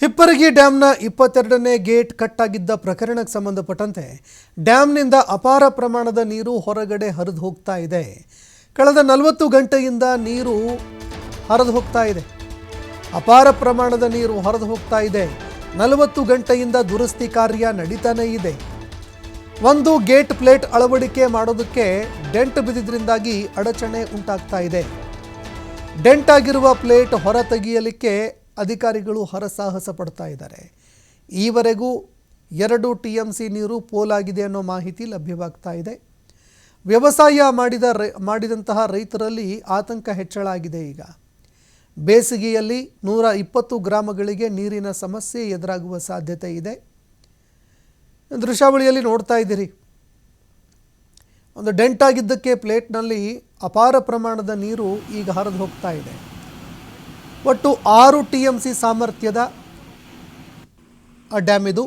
ಹಿಪ್ಪರಗಿ ಡ್ಯಾಂನ ಇಪ್ಪತ್ತೆರಡನೇ gate cut ಆಗಿದ್ದ ಪ್ರಕರಣಕ್ಕೆ ಸಂಬಂಧಪಟ್ಟಂತೆ ಡ್ಯಾಂನಿಂದ ಅಪಾರ ಪ್ರಮಾಣದ ನೀರು ಹೊರಗಡೆ ಹರಿದು ಹೋಗ್ತಾ ಇದೆ. ಕಳೆದ ನಲವತ್ತು ಗಂಟೆಯಿಂದ ನೀರು ಹರಿದು ಹೋಗ್ತಾ ಇದೆ. ಅಪಾರ ಪ್ರಮಾಣದ ನೀರು ಹೊರದು ಹೋಗ್ತಾ ಇದೆ. ನಲವತ್ತು ಗಂಟೆಯಿಂದ ದುರಸ್ತಿ ಕಾರ್ಯ ನಡೀತಾನೆ ಇದೆ. ಒಂದು ಗೇಟ್ ಪ್ಲೇಟ್ ಅಳವಡಿಕೆ ಮಾಡೋದಕ್ಕೆ ಡೆಂಟ್ ಬಿದ್ದಿದ್ರಿಂದಾಗಿ ಅಡಚಣೆ ಉಂಟಾಗ್ತಾ ಇದೆ. ಡೆಂಟ್ ಆಗಿರುವ ಪ್ಲೇಟ್ ಹೊರ ತೆಗೆಯಲಿಕ್ಕೆ ಅಧಿಕಾರಿಗಳು ಹರಸಾಹಸ ಪಡ್ತಾ ಇದ್ದಾರೆ. ಈವರೆಗೂ ಎರಡು ಟಿ ಎಂ ಸಿ ನೀರು ಪೋಲಾಗಿದೆ ಅನ್ನೋ ಮಾಹಿತಿ ಲಭ್ಯವಾಗ್ತಾ ಇದೆ. ವ್ಯವಸಾಯ ಮಾಡಿದ ರೈ, ಮಾಡಿದಂತಹ ರೈತರಲ್ಲಿ ಆತಂಕ ಹೆಚ್ಚಳ ಆಗಿದೆ ಈಗ. ಬೇಸಿಗೆಯಲ್ಲಿ ನೂರ ಇಪ್ಪತ್ತು ಗ್ರಾಮಗಳಿಗೆ ನೀರಿನ ಸಮಸ್ಯೆ ಎದುರಾಗುವ ಸಾಧ್ಯತೆ ಇದೆ. ದೃಶ್ಯಾವಳಿಯಲ್ಲಿ ನೋಡ್ತಾ ಇದ್ದೀರಿ. ಒಂದು ಡೆಂಟ್ ಆಗಿದ್ದಕ್ಕೆ ಪ್ಲೇಟ್ನಲ್ಲಿ ಅಪಾರ ಪ್ರಮಾಣದ ನೀರು ಈಗ ಹರಿದು ಹೋಗ್ತಾ ಇದೆ. ಒಟ್ಟು ಆರು ಟಿ ಎಂ ಸಿ ಸಾಮರ್ಥ್ಯದ ಡ್ಯಾಮ್ ಇದು.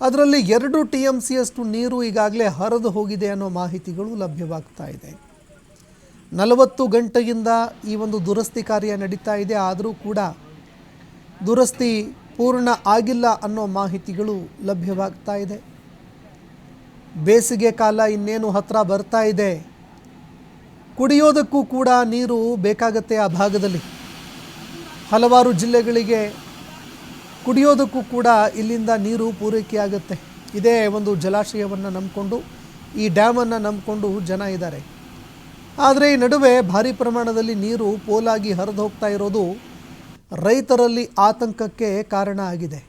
ಅದರಲ್ಲಿ ಎರಡು ಟಿ ಎಂ ಸಿಯಷ್ಟು ನೀರು ಈಗಾಗಲೇ ಹರಿದು ಹೋಗಿದೆ ಅನ್ನೋ ಮಾಹಿತಿಗಳು ಲಭ್ಯವಾಗ್ತಾ ಇದೆ. ನಲವತ್ತು ಗಂಟೆಯಿಂದ ಈ ಒಂದು ದುರಸ್ತಿ ಕಾರ್ಯ ನಡೀತಾ ಇದೆ. ಆದರೂ ಕೂಡ ದುರಸ್ತಿ ಪೂರ್ಣ ಆಗಿಲ್ಲ ಅನ್ನೋ ಮಾಹಿತಿಗಳು ಲಭ್ಯವಾಗ್ತಾ ಇದೆ. ಬೇಸಿಗೆ ಕಾಲ ಇನ್ನೇನು ಹತ್ರ ಬರ್ತಾ ಇದೆ. ಕುಡಿಯೋದಕ್ಕೂ ಕೂಡ ನೀರು ಬೇಕಾಗತ್ತೆ ಆ ಭಾಗದಲ್ಲಿ. ಹಲವಾರು ಜಿಲ್ಲೆಗಳಿಗೆ ಕುಡಿಯೋದಕ್ಕೂ ಕೂಡ ಇಲ್ಲಿಂದ ನೀರು ಪೂರೈಕೆಯಾಗುತ್ತೆ. ಇದೇ ಒಂದು ಜಲಾಶಯವನ್ನು ನಂಬಿಕೊಂಡು, ಈ ಡ್ಯಾಮನ್ನು ನಂಬಿಕೊಂಡು ಜನ ಇದ್ದಾರೆ. ಆದರೆ ಈ ನಡುವೆ ಭಾರಿ ಪ್ರಮಾಣದಲ್ಲಿ ನೀರು ಪೋಲಾಗಿ ಹರಿದು ಹೋಗ್ತಾ ಇರೋದು ರೈತರಲ್ಲಿ ಆತಂಕಕ್ಕೆ ಕಾರಣ ಆಗಿದೆ.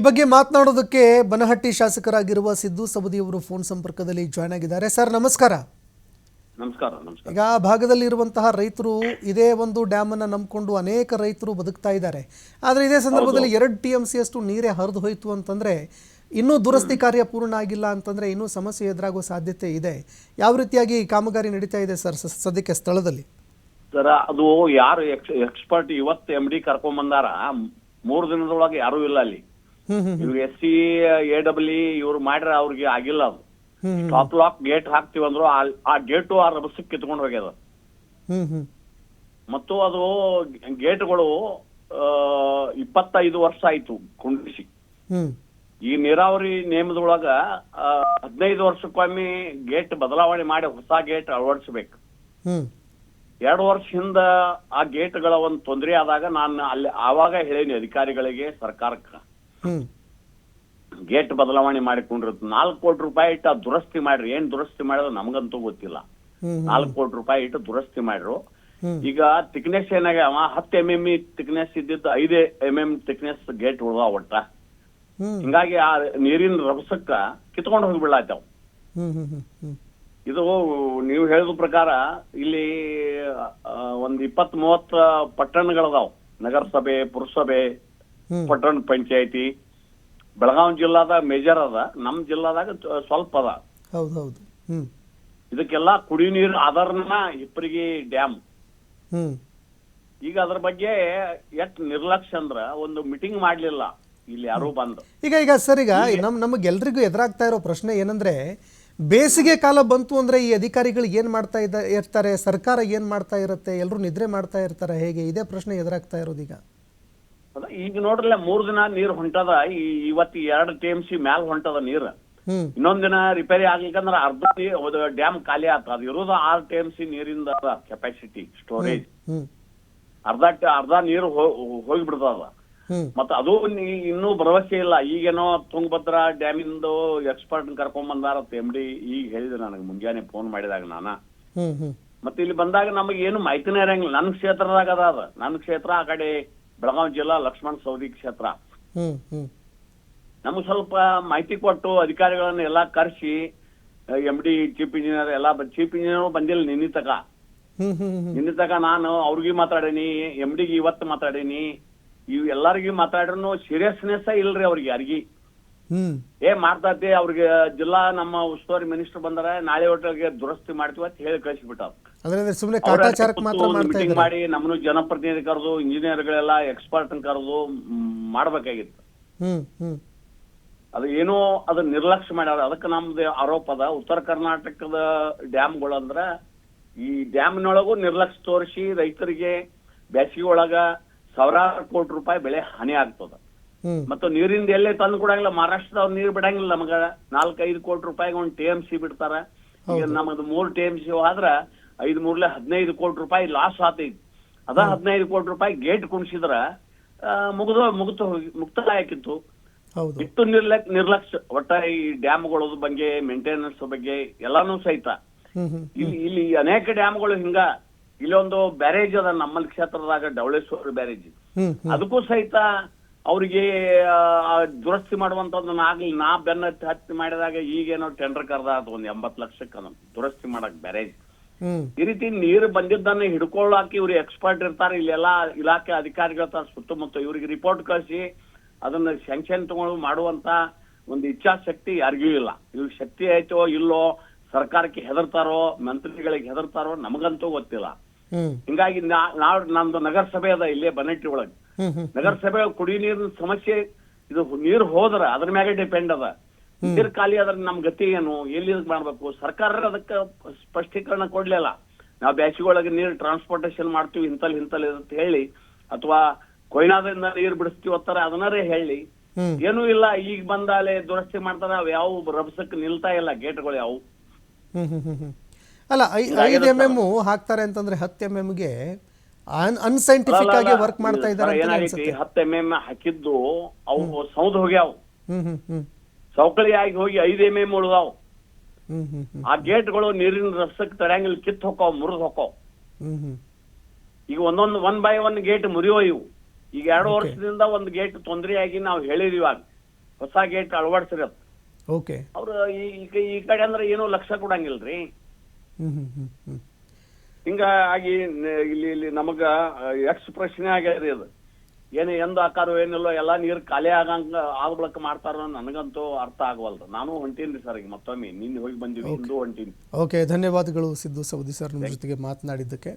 ಈ ಬಗ್ಗೆ ಮಾತನಾಡೋದಕ್ಕೆ ಬನಹಟ್ಟಿ ಶಾಸಕರಾಗಿರುವ ಸಿದ್ದು ಸವದಿಯವರು ಫೋನ್ ಸಂಪರ್ಕದಲ್ಲಿ ಜಾಯ್ನ್ ಆಗಿದ್ದಾರೆ. ಸರ್ ನಮಸ್ಕಾರ. ನಮಸ್ಕಾರ ನಮಸ್ಕಾರ. ಈಗ ಆ ಭಾಗದಲ್ಲಿ ಇರುವಂತಹ ರೈತರು ಇದೇ ಒಂದು ಡ್ಯಾಮನ್ನು ನಂಬಿಕೊಂಡು ಅನೇಕ ರೈತರು ಬದುಕ್ತಾ ಇದ್ದಾರೆ. ಆದರೆ ಇದೇ ಸಂದರ್ಭದಲ್ಲಿ ಎರಡು ಟಿ ಎಂ ಸಿ ಅಷ್ಟು ನೀರೇ ಹರಿದು ಹೋಯಿತು ಅಂತಂದ್ರೆ ಇನ್ನೂ ದುರಸ್ತಿ ಕಾರ್ಯ ಪೂರ್ಣ ಆಗಿಲ್ಲ ಅಂತಂದ್ರೆ ಇನ್ನೂ ಸಮಸ್ಯೆ ಎದುರಾಗುವ ಸಾಧ್ಯತೆ ಇದೆ. ಯಾವ ರೀತಿಯಾಗಿ ಕಾಮಗಾರಿ ನಡೀತಾ ಇದೆ ಸರ್ ಸದ್ಯಕ್ಕೆ ಸ್ಥಳದಲ್ಲಿ? ಸರ್ ಅದು ಯಾರು ಎಕ್ಸ್ಪರ್ಟ್ ಇವತ್ತು ಎಂ ಡಿ ಕರ್ಕೊಂಡ್ ಬಂದಾರ. ಮೂರು ದಿನದೊಳಗೆ ಯಾರು ಇಲ್ಲ ಅಲ್ಲಿ. ಇವ್ರು ಎಸ್ ಸಿ ಎ ಡಬ್ಲ್ಯೂ ಇವ್ರು ಮಾಡ್ರ ಅವ್ರಿಗೆ ಆಗಿಲ್ಲ ಅದು. ಟಾಪ್ ಲಾಕ್ ಗೇಟ್ ಹಾಕ್ತಿವಿ ಅಂದ್ರು ಆ- ಗೇಟು ಆ ರಭಸಕ್ಕೆ ಕಿತ್ಕೊಂಡು ಹೋಗ್ಯದ. ಮತ್ತು ಅದು ಗೇಟ್ಗಳು ಇಪ್ಪತ್ತೈದು ವರ್ಷ ಆಯ್ತು ಕುಂಡಿಸಿ. ಈ ನೀರಾವರಿ ನೇಮದೊಳಗ ಆ, ಹದಿನೈದು ವರ್ಷಕ್ಕೊಮ್ಮೆ ಗೇಟ್ ಬದಲಾವಣೆ ಮಾಡಿ ಹೊಸ ಗೇಟ್ ಅಳವಡಿಸ್ಬೇಕು. ಎರಡು ವರ್ಷ ಹಿಂದ ಆ ಗೇಟ್ಗಳ ಒಂದು ತೊಂದರೆ ಆದಾಗ ನಾನು ಅಲ್ಲಿ ಆವಾಗ ಹೇಳೇನಿ ಅಧಿಕಾರಿಗಳಿಗೆ ಸರ್ಕಾರಕ್ಕೆ. ಗೇಟ್ ಬದಲಾವಣೆ ಮಾಡಿಕೊಂಡಿರುತ್ತೆ ನಾಲ್ಕು ಕೋಟಿ ರೂಪಾಯಿ ಇಟ್ಟು ಆ ದುರಸ್ತಿ ಮಾಡ್ರಿ. ಏನ್ ದುರಸ್ತಿ ಮಾಡೋದು ನಮಗಂತೂ ಗೊತ್ತಿಲ್ಲ. ನಾಲ್ಕು ಕೋಟಿ ರೂಪಾಯಿ ಇಟ್ಟು ದುರಸ್ತಿ ಮಾಡ್ರು. ಈಗ ತಿಕ್ನೆಸ್ ಅವ ಹತ್ತು ಎಂ ಎಂ ತಿಕ್ನೆಸ್ ಇದ್ದಿದ್ದು ಐದೇ ಎಂ ಎಂ ತಿಕ್ನೆಸ್ ಗೇಟ್ ಉಳ್ದ ಒಟ್ಟ. ಹಿಂಗಾಗಿ ಆ ನೀರಿನ ರಭಸಕ್ಕ ಕಿತ್ಕೊಂಡು ಹ್ಮ್ ಇದು ನೀವು ಹೇಳಿದ ಪ್ರಕಾರ ಇಲ್ಲಿ ಒಂದ್ ಇಪ್ಪತ್ ಮೂವತ್ತ ಪಟ್ಟಣಗಳದಾವ್. ನಗರಸಭೆ ಪುರಸಭೆ ಪಟ್ಟಣ ಪಂಚಾಯತಿ ಬೆಳಗಾವಿ ಜಿಲ್ಲಾದ ಮೇಜರ್ ಅದ ನಮ್ ಜಿಲ್ಲಾದಾಗ ಸ್ವಲ್ಪ ಅದ. ಹೌದು ಹೌದು ಹ್ಮ್. ಇದಕ್ಕೆಲ್ಲ ಕುಡಿ ನೀರು ಆಧಾರನ ಇಬ್ಬರಿಗೆ ಡ್ಯಾಮ್. ಹ್ಮ್. ಈಗ ಅದ್ರ ಬಗ್ಗೆ ಎಷ್ಟ್ ನಿರ್ಲಕ್ಷ್ಯ ಅಂದ್ರ ಒಂದು ಮೀಟಿಂಗ್ ಮಾಡ್ಲಿಲ್ಲ. ಇಲ್ಲಿ ಯಾರು ಬಂದು. ಈಗ ಈಗ ಸರ್ ಈಗ ನಮ್ ನಮಗೆಲ್ರಿಗೂ ಎದುರಾಗ್ತಾ ಇರೋ ಪ್ರಶ್ನೆ ಏನಂದ್ರೆ ಬೇಸಿಗೆ ಕಾಲ ಬಂತು ಅಂದ್ರೆ ಈ ಅಧಿಕಾರಿಗಳು ಏನ್ ಮಾಡ್ತಾ ಇದ್ದ ಇರ್ತಾರೆ ಸರ್ಕಾರ ಏನ್ ಮಾಡ್ತಾ ಇರುತ್ತೆ ಎಲ್ಲರೂ ನಿದ್ರೆ ಮಾಡ್ತಾ ಇರ್ತಾರೆ ಹೇಗೆ? ಇದೇ ಪ್ರಶ್ನೆ ಎದುರಾಗ್ತಾ ಇರೋದು ಈಗ ಅದ ಈಗ ನೋಡ್ರಲ್ಲ ಮೂರ್ ದಿನ ನೀರ್ ಹೊಂಟದ ಈ ಇವತ್ತು ಎರಡು ಟಿ ಎಂ ಸಿ ಮ್ಯಾಲ ಹೊಂಟದ ನೀರ್. ಇನ್ನೊಂದ್ ದಿನ ರಿಪೇರಿ ಆಗ್ಲಿಕ್ಕಂದ್ರ ಅರ್ಧ ಡ್ಯಾಮ್ ಖಾಲಿ ಆತ. ಅದು ಇರೋದು ಆರ್ ಟಿ ಎಂ ಸಿ ನೀರಿಂದ ಕೆಪಾಸಿಟಿ ಸ್ಟೋರೇಜ್ ಅರ್ಧ ಅರ್ಧ ನೀರು ಹೋಗಿ ಬಿಡ್ತದ ಮತ್ತ ಅದು ಇನ್ನೂ ಭರವಸೆ ಇಲ್ಲ. ಈಗೇನೋ ತುಂಗಭದ್ರಾ ಡ್ಯಾಮಿಂದು ಎಕ್ಸ್ಪರ್ಟ್ ಕರ್ಕೊಂಡ್ ಬಂದಾರ ಎಂ ಡಿ ಈಗ ಹೇಳಿದೆ ನನಗೆ ಮುಂಜಾನೆ ಫೋನ್ ಮಾಡಿದಾಗ ನಾನ. ಮತ್ತೆ ಇಲ್ಲಿ ಬಂದಾಗ ನಮಗೆ ಏನು ಮಾಹಿತಿನೇ ಇರಂಗಿಲ್ಲ. ನನ್ನ ಕ್ಷೇತ್ರದಾಗ ಅದ ಅದ. ನನ್ನ ಕ್ಷೇತ್ರ ಆ ಕಡೆ ಬೆಳಗಾವಿ ಜಿಲ್ಲಾ ಲಕ್ಷ್ಮಣ ಸೌದಿ ಕ್ಷೇತ್ರ. ನಮ್ಗೆ ಸ್ವಲ್ಪ ಮಾಹಿತಿ ಕೊಟ್ಟು ಅಧಿಕಾರಿಗಳನ್ನ ಎಲ್ಲಾ ಕರೆಸಿ ಎಂ ಡಿ ಚೀಫ್ ಇಂಜಿನಿಯರ್ ಎಲ್ಲಾ ಚೀಫ್ ಇಂಜಿನಿಯರ್ ಬಂದಿಲ್ಲ ನಿನ್ನೆ ತಕ. ನಿನ್ನೆ ತಕ ನಾನು ಅವ್ರಿಗೆ ಮಾತಾಡೇನಿ ಎಂ ಡಿಗೆ ಇವತ್ತು ಮಾತಾಡೀನಿ. ಇವ್ ಎಲ್ಲರಿಗೂ ಮಾತಾಡ್ರು ಸೀರಿಯಸ್ನೆಸ್ ಇಲ್ರಿ ಅವ್ರಿಗೆ ಯಾರಿಗಿ. ಏ ಮಾಡ್ತಾತಿ ಅವ್ರಿಗೆ ಜಿಲ್ಲಾ ನಮ್ಮ ಉಸ್ತುವಾರಿ ಮಿನಿಸ್ಟರ್ ಬಂದಾರ ನಾಳೆ ಒಟ್ಟಿಗೆ ದುರಸ್ತಿ ಮಾಡ್ತೀವಿ ಅಂತ ಹೇಳಿ ಕಳಿಸ್ಬಿಟ್ಟ ಅಂದ್ರೆ ಸುಮ್ಮನೆ ಕಾಟಾಚಾರಕ್ಕೆ ಮಾತ್ರ ಮಾಡ್ತಾ ಮೀಟಿಂಗ್ ಮಾಡಿ ನಮ್ಮನ್ನು ಜನಪ್ರತಿನಿಧಿ ಕರೆದು ಇಂಜಿನಿಯರ್ಗಳೆಲ್ಲ ಎಕ್ಸ್ಪರ್ಟ್ ಕರೆದು ಮಾಡ್ಬೇಕಾಗಿತ್ತು. ಅದು ಏನೋ ಅದು ನಿರ್ಲಕ್ಷ್ಯ ಮಾಡ್ಯಾರ. ಅದಕ್ಕೆ ನಮ್ದು ಆರೋಪ ಅದ. ಉತ್ತರ ಕರ್ನಾಟಕದ ಡ್ಯಾಮ್ಗಳು ಅಂದ್ರ ಈ ಡ್ಯಾಮ್ನೊಳಗೂ ನಿರ್ಲಕ್ಷ್ಯ ತೋರಿಸಿ ರೈತರಿಗೆ ಬೇಸಿಗೆ ಒಳಗ ಸಾವಿರಾರು ಕೋಟಿ ರೂಪಾಯಿ ಬೆಳೆ ಹಾನಿ ಆಗ್ತದ. ಮತ್ತು ನೀರಿಂದ ಎಲ್ಲೇ ತಂದು ಕೊಡಂಗಿಲ್ಲ ಮಹಾರಾಷ್ಟ್ರದವ್ರು ನೀರು ಬಿಡಂಗಿಲ್ಲ ನಮಗ. ನಾಲ್ಕೈದು ಕೋಟಿ ರೂಪಾಯಿಗೆ ಒಂದು ಟಿ ಎಂ ಸಿ ಬಿಡ್ತಾರ. ಈಗ ನಮ್ದು ಮೂರ್ ಟಿ ಎಂ ಸಿ ಆದ್ರ ಐದ್ ಮೂರ್ಲೆ ಹದಿನೈದು ಕೋಟಿ ರೂಪಾಯಿ ಲಾಸ್ ಆತೈತಿ ಅದ ಹದಿನೈದು ಕೋಟಿ ರೂಪಾಯಿ ಗೇಟ್ ಕುಣಿಸಿದ್ರ ಮುಗಿದ ಮುಗಿತು ಮುಕ್ತಾಯ ಆಕಿತ್ತು ಹೌದು. ಇಟ್ಟು ನಿರ್ಲಕ್ ನಿರ್ಲಕ್ಷ್ಯ. ಒಟ್ಟ ಈ ಡ್ಯಾಮ್ಗಳ ಬಗ್ಗೆ ಮೇಂಟೆನೆನ್ಸ್ ಬಗ್ಗೆ ಎಲ್ಲಾನು ಸಹಿತ. ಇಲ್ಲಿ ಇಲ್ಲಿ ಅನೇಕ ಡ್ಯಾಮ್ಗಳು ಹಿಂಗ ಇಲ್ಲೊಂದು ಬ್ಯಾರೇಜ್ ಅದ ನಮ್ಮಲ್ ಕ್ಷೇತ್ರದಾಗ ಡವಳೇಶ್ವರ ಬ್ಯಾರೇಜ್. ಅದಕ್ಕೂ ಸಹಿತ ಅವ್ರಿಗೆ ದುರಸ್ತಿ ಮಾಡುವಂತದ್ದನ್ನ ಆಗ್ಲಿ ನಾ ಬೆನ್ನ ಹತ್ತಿ ಮಾಡಿದಾಗ ಈಗೇನೋ ಟೆಂಡರ್ ಕರೆದ ಅದು ಒಂದ್ ಎಂಬತ್ ಲಕ್ಷಕ್ಕ ದುರಸ್ತಿ ಮಾಡಕ್ ಬ್ಯಾರೇಜ್ ಈ ರೀತಿ ನೀರು ಬಂದಿದ್ದನ್ನ ಹಿಡ್ಕೊಳ್ಳಾಕಿ ಇವ್ರು ಎಕ್ಸ್ಪರ್ಟ್ ಇರ್ತಾರೆ. ಇಲ್ಲೆಲ್ಲಾ ಇಲಾಖೆ ಅಧಿಕಾರಿಗಳ ತರ ಸುತ್ತಮುತ್ತ ಇವ್ರಿಗೆ ರಿಪೋರ್ಟ್ ಕಳಿಸಿ ಅದನ್ನ ಸ್ಯಾಂಕ್ಷನ್ ತಗೊಂಡು ಮಾಡುವಂತ ಒಂದು ಇಚ್ಛಾಶಕ್ತಿ ಯಾರಿಗೂ ಇಲ್ಲ. ಇವ್ರಿಗೆ ಶಕ್ತಿ ಆಯ್ತೋ ಇಲ್ಲೋ ಸರ್ಕಾರಕ್ಕೆ ಹೆದರ್ತಾರೋ ಮಂತ್ರಿಗಳಿಗೆ ಹೆದರ್ತಾರೋ ನಮಗಂತೂ ಗೊತ್ತಿಲ್ಲ. ಹಿಂಗಾಗಿ ನಾ- ನಮ್ದು ನಗರಸಭೆ ಅದ ಇಲ್ಲೇ ಬನ್ನಟ್ಟಿ ಒಳಗೆ. ನಗರಸಭೆ ಕುಡಿ ನೀರಿನ ಸಮಸ್ಯೆ ಇದು ನೀರು ಹೋದ್ರ ಅದ್ರ ಮ್ಯಾಗೆ ಡಿಪೆಂಡ್ ಅದ. ನೀರ್ ಖಾಲಿ ಅದ್ರ ನಮ್ ಗತಿ ಏನು? ಎಲ್ಲಿ ಮಾಡ್ಬೇಕು? ಸರ್ಕಾರ ಅದಕ್ಕೆ ಸ್ಪಷ್ಟೀಕರಣ ಕೊಡ್ಲಿಲ್ಲ. ನಾವು ಬ್ಯಾಸಿಗೊಳಗೆ ನೀರು ಟ್ರಾನ್ಸ್ಪೋರ್ಟೇಶನ್ ಮಾಡ್ತೀವಿ ಇಂತಲ್ ಇಂತಲ್ ಅಂತ ಹೇಳಿ. ಅಥವಾ ಕೊಯ್ನಾದಿಂದ ನೀರು ಬಿಡಿಸ್ತೀವಿ ಅತ್ತಾರ ಅದನ್ನರೇ ಹೇಳಿ. ಏನೂ ಇಲ್ಲ ಈಗ ಬಂದಾಲೆ ದುರಸ್ತಿ ಮಾಡ್ತಾರ ಅವ್ ಯಾವ ರಭಸಕ್ಕೆ ನಿಲ್ತಾ ಇಲ್ಲ ಗೇಟ್ಗಳು ಯಾವ. ಹ್ಮ್ ಹ್ಮ್ ಹ್ಮ್ ಹ್ಮ್. ಅಲ್ಲ ಐದು ಎಂ ಎಂ ಹಾಕ್ತಾರೆ ಅಂತಂದ್ರೆ ಹತ್ತು ಎಂ ಎಮ್ಗೆ ಅನ್ಸೈಂಟಿಫಿಕ್ ಆಗಿ ವರ್ಕ್ ಮಾಡ್ತಾ ಇದ್ದಾರೆ ಏನಾಗೈತಿ? ಹತ್ತು ಎಂ ಎಂ ಹಾಕಿದ್ದು ಅವು ಸೌದ್ ಹೋಗ್ಯಾವ. ಸೌಕಳಿ ಆಗಿ ಹೋಗಿ ಐದು ಎಂ ಎಂ ಉಳ್ದಾವ್ ಆ ಗೇಟ್ಗಳು ನೀರಿನ ರಸಕ್ಕೆ ತಡೆಯಂಗಿಲ್ಲ ಕಿತ್ ಹೋಗೋ ಮುರಿದ್ ಹ್ಮ್ ಈಗ ಒಂದೊಂದು ಒನ್ ಬೈ ಒನ್ ಗೇಟ್ ಮುರಿಯೋ ಇವು. ಈಗ ಎರಡು ವರ್ಷದಿಂದ ಒಂದು ಗೇಟ್ ತೊಂದರೆ ಆಗಿ ನಾವು ಹೇಳಿದ್ವಿ ಇವಾಗ. ಹೊಸ ಗೇಟ್ ಅಳವಡಿಸ್ರಿ ಅವ್ರ ಈ- ಈ ಕಡೆ ಅಂದ್ರೆ ಏನೋ ಲಕ್ಷ ಕೊಡಂಗಿಲ್ರಿ. ಹಿಂಗಾಗಿ ಆಗಿ ಇಲ್ಲಿ ಇಲ್ಲಿ ನಮಗ ಎಕ್ಸ್ ಪ್ರಶ್ನೆ ಆಗ್ಯದ ಇದು ಏನು ಎಂದ ಆಕಾರ ಏನಿಲ್ಲೋ ಎಲ್ಲಾ ನೀರ್ ಖಾಲಿ ಆಗಂಗ ಆಗ್ಬಳಕ್ ಮಾಡ್ತಾರ ನನಗಂತೂ ಅರ್ಥ ಆಗವಲ್ದು. ನಾನು ಹೊಂಟೇನ್ರಿ ಸರ್ ಈಗ ಮತ್ತೊಮ್ಮೆ. ನಿನ್ನೆ ಹೋಗಿ ಬಂದಿವಿ ಇಂದು ಹೊಂಟೀನಿ. ಓಕೆ. ಧನ್ಯವಾದಗಳು ಸಿದ್ದು ಸೌದಿ ಸರ್ ನಿಮ್ಮ ಜೊತೆಗೆ ಮಾತನಾಡಿದ್ದಕ್ಕೆ.